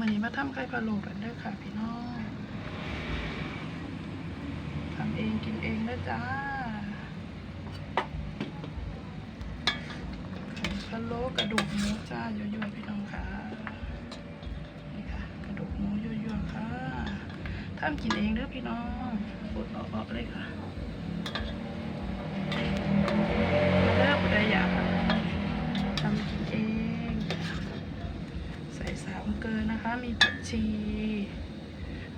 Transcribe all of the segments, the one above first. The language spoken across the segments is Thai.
วันนี้มาทำไข่พะโล้กันเด้อค่ะพี่น้องทำเองกินเองนะจ้าพะโล้กระดูกหมูจ้ายั่วๆพี่น้องค่ะนี่ค่ะกระดูกหมูยั่วๆค่ะทำกินเองเด้อพี่น้องปวดออกๆเลยค่ะมาเด้อผู้ใดอยากทำกินเอง ใส่สา มเกลือนะคะ มีผักชี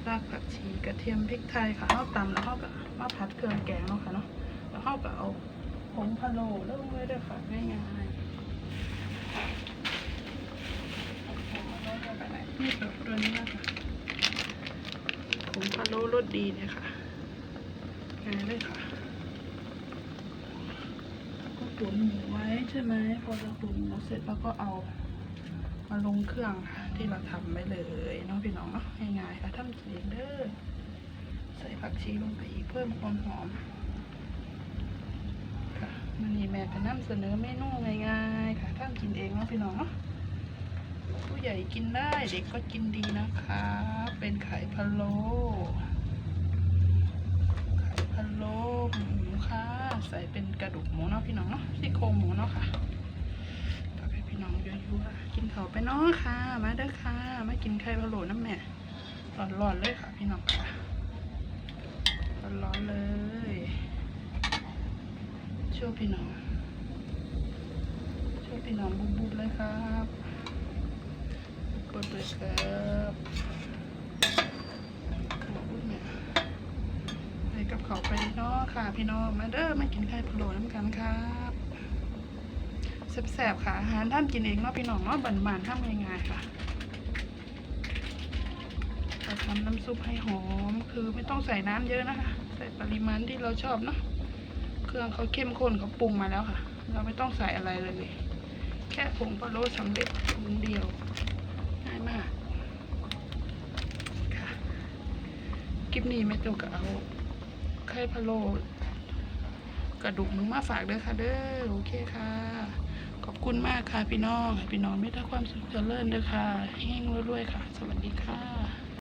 รากผักชีกระเทียมพริกไทยค่ะเอาตำแล้วเขาก็มาผัดเครื่องแกงเนาะค่ะเนาะแล้วเขาก็เอาผงพะโล้ลงไว้ด้วยค่ะง่ายๆนี่แบบตัวนี้นะคะผงพะโล้รสดีเนี่ยค่ะง่ายเลยค่ะก็ตุ๋นหมูไว้ใช่ไหมพอเราตุ๋นหมูเสร็จแล้วก็เอามาลงเครื่องค่ะ ที่เราทำไว้เลยเนาะพี่น้องเนาะง่ายๆค่ะทำกินเองเด้อใส่ผักชีลงไปอีกเพิ่มความหอมค่ะมันนี่แม่ก็นำเสนอเมนูง่ายๆค่ะทำกินเองเนาะพี่น้องเนาะผู้ใหญ่กินได้เด็กก็กินดีนะคะ เป็นไข่พะโล้ไข่พะโล้หมูค่ะ ใส่เป็นกระดูกหมูเนาะพี่น้องเนาะซี่โครงหมูเนาะค่ะ ฝากให้พี่น้องยั่วๆกินเขาว ไปเนาะค่ะ มาเด้อค่ะ มากินไข่พะโล้น้ำแม่ร้อนๆเลยค่ะพี่น้องค่ะร้อนๆเลยช่วยพี่น้องช่วยพี่น้องบุบๆเลยครับกดเลยครับบุบๆเนี่ยไปกับเขาไปเนาะค่ะ พี่น้องมาเด้อมากินไข่พะโล้น้ำกันครับ แซ่บๆค่ะอาหารท่านกินเองเนาะพี่น้องเนาะบันๆทำง่ายๆค่ะเราทำน้ำซุปให้หอมคือไม่ต้องใส่น้ำเยอะนะคะ ใส่ปริมาณที่เราชอบเนาะเครื่องเขาเข้มข้นเขาปรุงมาแล้วค่ะ เราไม่ต้องใส่อะไรเลย แค่ผงพะโล้สำเร็จถุงเดียวง่ายมากค่ะคลิปนี้แม่โจก็เอาไข่พะโล้กระดูกหมูมาฝากเด้อค่ะเด้อโอเคค่ะ ขอบคุณมากค่ะพี่น้อง พี่น้องไม่ได้ความสุขเจริญเด้อค่ะเฮงรวยๆค่ะ สวัสดีค่ะ